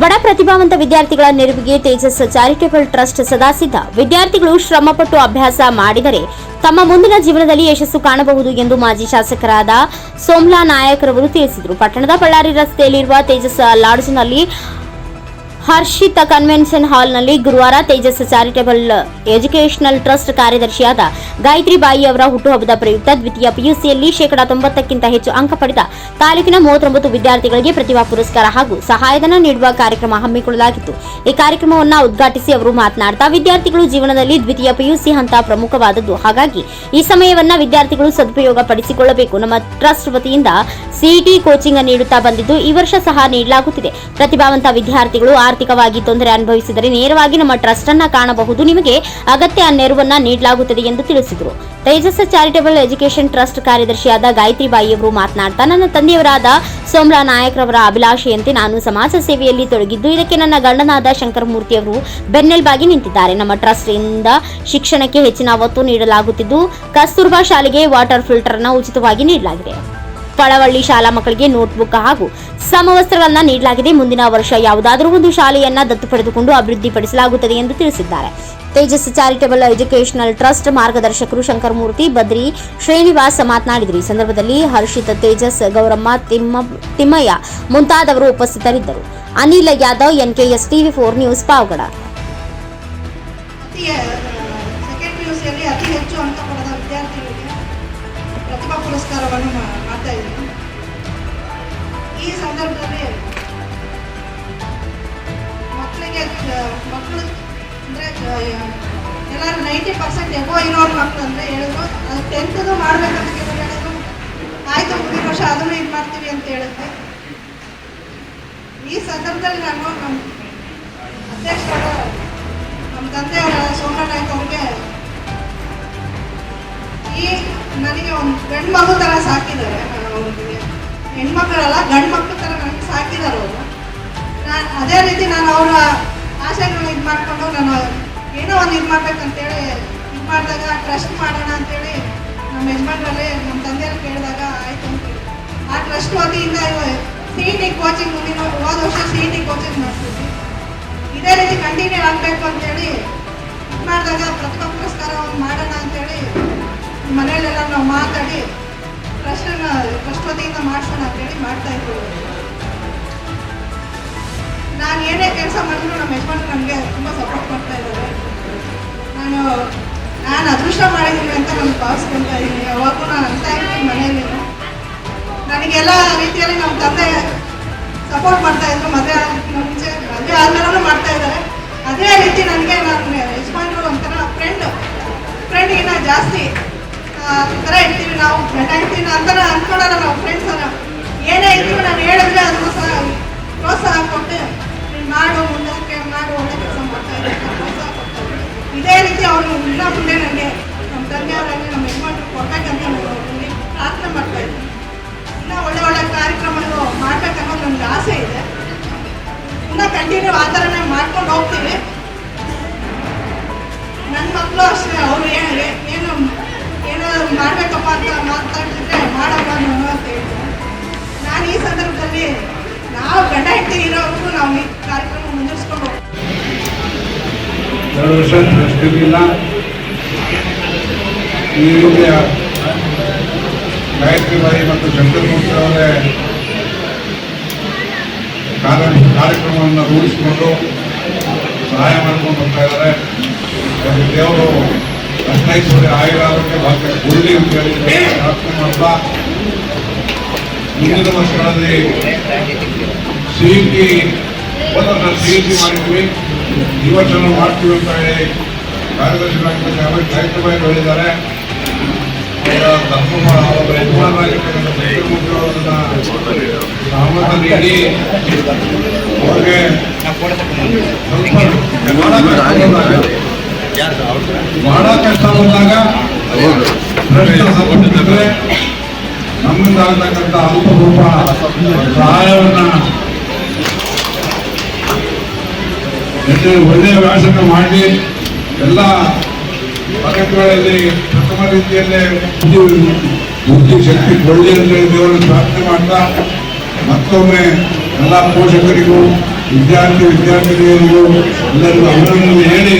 ಬಡ ಪ್ರತಿಭಾವಂತ ವಿದ್ಯಾರ್ಥಿಗಳ ನೆರವಿಗೆ ತೇಜಸ್ ಚಾರಿಟೇಬಲ್ ಟ್ರಸ್ಟ್ ಸದಾಸಿದ್ಧ. ವಿದ್ಯಾರ್ಥಿಗಳು ಶ್ರಮಪಟ್ಟು ಅಭ್ಯಾಸ ಮಾಡಿದರೆ ತಮ್ಮ ಮುಂದಿನ ಜೀವನದಲ್ಲಿ ಯಶಸ್ಸು ಕಾಣಬಹುದು ಎಂದು ಮಾಜಿ ಶಾಸಕರಾದ ಸೋಮ್ಲಾ ನಾಯಕ್ ರವರು ತಿಳಿಸಿದರು. ಪಟ್ಟಣದ ಬಳ್ಳಾರಿ ರಸ್ತೆಯಲ್ಲಿರುವ ತೇಜಸ್ ಲಾಡ್ಜ್ನಲ್ಲಿ ಹರ್ಷಿತ ಕನ್ವೆನ್ಷನ್ ಹಾಲ್ನಲ್ಲಿ ಗುರುವಾರ ತೇಜಸ್ ಚಾರಿಟೇಬಲ್ ಎಜುಕೇಷನಲ್ ಟ್ರಸ್ಟ್ ಕಾರ್ಯದರ್ಶಿಯಾದ ಗಾಯತ್ರಿ ಬಾಯಿ ಅವರ ಹುಟ್ಟುಹಬ್ಬದ ಪ್ರಯುಕ್ತ ದ್ವಿತೀಯ ಪಿಯುಸಿಯಲ್ಲಿ ಶೇಕಡಾ ತೊಂಬತ್ತಕ್ಕಿಂತ ಹೆಚ್ಚು ಅಂಕ ಪಡೆದ ತಾಲೂಕಿನ ಮೂವತ್ತೊಂಬತ್ತು ವಿದ್ಯಾರ್ಥಿಗಳಿಗೆ ಪ್ರತಿಭಾ ಪುರಸ್ಕಾರ ಹಾಗೂ ಸಹಾಯಧನ ನೀಡುವ ಕಾರ್ಯಕ್ರಮ ಹಮ್ಮಿಕೊಳ್ಳಲಾಗಿತ್ತು. ಈ ಕಾರ್ಯಕ್ರಮವನ್ನು ಉದ್ಘಾಟಿಸಿ ಅವರು ಮಾತನಾಡ್ತಾ, ವಿದ್ಯಾರ್ಥಿಗಳು ಜೀವನದಲ್ಲಿ ದ್ವಿತೀಯ ಪಿಯುಸಿ ಹಂತ ಪ್ರಮುಖವಾದದ್ದು. ಹಾಗಾಗಿ ಈ ಸಮಯವನ್ನ ವಿದ್ಯಾರ್ಥಿಗಳು ಸದುಪಯೋಗ ಪಡಿಸಿಕೊಳ್ಳಬೇಕು ನಮ್ಮ ಟ್ರಸ್ಟ್ ವತಿಯಿಂದ ಸಿಇಟಿ ಕೋಚಿಂಗ್ ನೀಡುತ್ತಾ ಬಂದಿದ್ದು ಈ ವರ್ಷ ಸಹ ನೀಡಲಾಗುತ್ತಿದೆ. ಪ್ರತಿಭಾವಂತ ವಿದ್ಯಾರ್ಥಿಗಳು ಆರ್ಥಿಕವಾಗಿ ತೊಂದರೆ ಅನುಭವಿಸಿದರೆ ನೇರವಾಗಿ ನಮ್ಮ ಟ್ರಸ್ಟ್ ಅನ್ನ ಕಾಣಬಹುದು. ನಿಮಗೆ ಅಗತ್ಯ ನೆರವನ್ನ ನೀಡಲಾಗುತ್ತದೆ ಎಂದು ತಿಳಿಸಿದರು. ತೇಜಸ್ ಚಾರಿಟೇಬಲ್ ಎಜುಕೇಷನ್ ಟ್ರಸ್ಟ್ ಕಾರ್ಯದರ್ಶಿಯಾದ ಗಾಯತ್ರಿ ಬಾಯಿ ಅವರು ಮಾತನಾಡ್ತಾ, ನನ್ನ ತಂದೆಯವರಾದ ಸೋಮರಾ ನಾಯಕ್ರವರ ಅಭಿಲಾಷೆಯಂತೆ ನಾನು ಸಮಾಜ ಸೇವೆಯಲ್ಲಿ ತೊಡಗಿದ್ದು, ಇದಕ್ಕೆ ನನ್ನ ಗಂಡನಾದ ಶಂಕರಮೂರ್ತಿ ಅವರು ಬೆನ್ನೆಲುಬಾಗಿ ನಿಂತಿದ್ದಾರೆ. ನಮ್ಮ ಟ್ರಸ್ಟ್ ಇಂದ ಶಿಕ್ಷಣಕ್ಕೆ ಹೆಚ್ಚಿನ ಒತ್ತು ನೀಡಲಾಗುತ್ತಿದ್ದು, ಕಸ್ತೂರ್ಬಾ ಶಾಲೆಗೆ ವಾಟರ್ ಫಿಲ್ಟರ್ ಅನ್ನು ಉಚಿತವಾಗಿ ನೀಡಲಾಗಿದೆ. ಪಳವಳ್ಳಿ ಶಾಲಾ ಮಕ್ಕಳಿಗೆ ನೋಟ್ಬುಕ್ ಹಾಗೂ ಸಮವಸ್ತ್ರಗಳನ್ನ ನೀಡಲಾಗಿದೆ. ಮುಂದಿನ ವರ್ಷ ಯಾವುದಾದರೂ ಒಂದು ಶಾಲೆಯನ್ನ ದತ್ತು ಪಡೆದುಕೊಂಡು ಅಭಿವೃದ್ಧಿಪಡಿಸಲಾಗುತ್ತದೆ ಎಂದು ತಿಳಿಸಿದ್ದಾರೆ. ತೇಜಸ್ ಚಾರಿಟೇಬಲ್ ಎಜುಕೇಷನಲ್ ಟ್ರಸ್ಟ್ ಮಾರ್ಗದರ್ಶಕರು ಶಂಕರಮೂರ್ತಿ, ಬದ್ರಿ ಶ್ರೀನಿವಾಸ್ ಮಾತನಾಡಿದರು. ಈ ಸಂದರ್ಭದಲ್ಲಿ ಹರ್ಷಿತ್ ತೇಜಸ್, ಗೌರಮ್ಮ, ತಿಮ್ಮ, ತಿಮ್ಮಯ್ಯ ಮುಂತಾದವರು ಉಪಸ್ಥಿತರಿದ್ದರು. Anil Yadav, NKS TV four news Pavagada. ಅತಿ ಹೆಚ್ಚು ಅಂಕ ಪಡೆದ ವಿದ್ಯಾರ್ಥಿಗಳಿಗೆ ಪ್ರತಿಭಾ ಪುರಸ್ಕಾರವನ್ನು ಮಾಡ್ತಾ ಇದ್ದೀನಿ. ಈ ಸಂದರ್ಭದಲ್ಲಿ ಮಕ್ಕಳಿಗೆ, ಮಕ್ಕಳು ಅಂದರೆ ಎಲ್ಲರೂ ನೈಂಟಿ ಪರ್ಸೆಂಟ್ ಎಗೋ ಇರೋರು ಮಕ್ಕಳು ಅಂದರೆ ಹೇಳಿದ್ರು, ಅದು ಟೆಂತ್ದು ಮಾಡ್ಬೇಕಂತ ಹೇಳೋದು ಹೇಳಿದ್ರು. ಆಯಿತು ಮುಂದಿನ ವರ್ಷ ಅದನ್ನು ಇದು ಮಾಡ್ತೀವಿ ಅಂತ ಹೇಳುತ್ತೆ ಈ ಸಂದರ್ಭದಲ್ಲಿ ನಾನು ನಮ್ಮ ನನಗೆ ಒಂದು ಗಂಡು ಮಗು ಥರ ಸಾಕಿದ್ದಾರೆ ಹೆಣ್ಮಕ್ಳಲ್ಲ ಗಂಡು ಮಕ್ಕಳ ಥರ ನನಗೆ ಸಾಕಿದ್ದಾರೆ ಅವರು. ನಾನು ಅದೇ ರೀತಿ ನಾನು ಅವರ ಆಸೆಗಳನ್ನ ಇದು ಮಾಡಿಕೊಂಡು ನಾನು ಏನೋ ಒಂದು ಇದು ಮಾಡ್ಬೇಕಂತೇಳಿ ಇದು ಮಾಡಿದಾಗ ಟ್ರಸ್ಟ್ ಮಾಡೋಣ ಅಂತೇಳಿ ನಮ್ಮ ಯಜಮಾನ್ರಲ್ಲಿ ನಮ್ಮ ತಂದೆಯಲ್ಲಿ ಕೇಳಿದಾಗ ಆಯಿತು ಆ ಟ್ರಸ್ಟ್ ವತಿಯಿಂದ ಸಿ ಇ ಟಿ ಕೋಚಿಂಗ್ ಮುಂದಿನ ಹೋದ ವರ್ಷ ಸಿ ಇ ಟಿ ಕೋಚಿಂಗ್ ಮಾಡ್ತಿದ್ವಿ. ಇದೇ ರೀತಿ ಕಂಟಿನ್ಯೂ ಆಗಬೇಕು ಅಂತೇಳಿ ಇದು ಮಾಡಿದಾಗ ಪ್ರತಿಭಾ ಒಂದು ಮಾಡೋಣ ಅಂತೇಳಿ ಮನೆಯಲ್ಲೆಲ್ಲ ನಾವು ಮಾತಾಡಿ ಪ್ರಶ್ನ ಟ್ರಸ್ಟ್ ಮಾಡ್ಸೋಣ ಅಂತೇಳಿ ಮಾಡ್ತಾ ಇದ್ದೀವಿ ನಾನು ಏನೇ ಕೆಲಸ ಮಾಡಿದ್ರು ನಮ್ಮ ಯಜಮಾನ್ರು ನನಗೆ ತುಂಬ ಸಪೋರ್ಟ್ ಮಾಡ್ತಾ ಇದ್ದಾರೆ. ನಾನು ನಾನು ಅದೃಷ್ಟ ಮಾಡಿದ್ದೀನಿ ಅಂತ ನಾನು ಭಾವಿಸ್ಕೊಳ್ತಾ ಇದ್ದೀನಿ. ಯಾವಾಗೂ ನಾನು ಅಂತ ಇರ್ತೀನಿ ಮನೆಯಲ್ಲಿ. ನನಗೆಲ್ಲ ರೀತಿಯಲ್ಲಿ ನಮ್ಮ ತಂದೆ ಸಪೋರ್ಟ್ ಮಾಡ್ತಾ ಇದ್ರು. ಮದುವೆ ಆಗಿ ಮುಂಚೆ ಅವರು ಮುಂದೆ ನನಗೆ ನಮ್ಮ ತಂದೆಯವರಾಗಲಿ ನಮ್ಮ ಯಜಮಾನ್ರು ಕೊಡ್ಬೇಕಂತ ನಾನು ಪ್ರಾರ್ಥನೆ ಮಾಡ್ತಾ ಇದ್ದೀನಿ ಇನ್ನೂ ಒಳ್ಳೆ ಒಳ್ಳೆ ಕಾರ್ಯಕ್ರಮಗಳು ಆಸೆ ಇದೆ. ಇನ್ನೂ ಕಂಟಿನ್ಯೂ ಆ ಮಾಡ್ಕೊಂಡು ಹೋಗ್ತೀವಿ. ನನ್ನ ಮಕ್ಕಳು ಅಷ್ಟೇ, ಅವರು ಏನು ಏನು ಏನೋ ಮಾಡಬೇಕಪ್ಪ ಅಂತ ಎರಡು ವರ್ಷ ಇರಲಿಲ್ಲ ಈ ರೀತಿಯ ಗಾಯತ್ರಿ ಬಾಯಿ ಮತ್ತು ಶಂಕರಮೂರ್ತಿ ಅವರೇ ಕಾರ್ಯ ಕಾರ್ಯಕ್ರಮವನ್ನು ರೂಢಿಸಿಕೊಂಡು ಸಹಾಯ ಮಾಡ್ಕೊಂಡು ಬರ್ತಾ ಇದ್ದಾರೆ. ದೇವರು ಅಷ್ಟೈಶ್ವರ್ಯ ಆಯುರ ಆರೋಗ್ಯ ಭಾಗ್ಯ ಕೊಡಲಿ ಅಂತ ಹೇಳಿ ಪ್ರಾರ್ಥನೆ ಮಾಡ್ತಾ ಮುಂದಿನ ವರ್ಷಗಳಲ್ಲಿ ಮಾಡಿದ್ವಿ ನಾವು ಮಾಡ್ತೀವಿ ಅಂತ ಹೇಳಿ ಹೇಳಿದ್ದಾರೆ ಅವರ ಧರ್ಮ ಅವರ ಯಜಮಾನರಾಗಿರ್ತಕ್ಕಂಥ ಅವರಿಗೆ ಬಹಳ ಕಷ್ಟ ಬಂದಾಗ ನಮ್ಮಿಂದ ಆಗ್ತಕ್ಕಂಥ ಅಲ್ಪರೂಪ ಸಹಾಯವನ್ನ ಜೊತೆ ಒಳ್ಳೆಯ ವ್ಯಾಸನ ಮಾಡಿ ಎಲ್ಲ ಪದಕಗಳಲ್ಲಿ ಪ್ರಥಮ ರೀತಿಯಲ್ಲೇ ಬುದ್ಧಿ ಶಕ್ತಿ ಅಂತೇಳಿ ದೇವರನ್ನು ಪ್ರಾರ್ಥನೆ ಮಾಡ್ತಾ ಮತ್ತೊಮ್ಮೆ ಎಲ್ಲ ಪೋಷಕರಿಗೂ ವಿದ್ಯಾರ್ಥಿ ವಿದ್ಯಾರ್ಥಿನಿಯರಿಗೂ ಎಲ್ಲರಿಗೂ ಅಭಿನಂದನೆ ಹೇಳಿ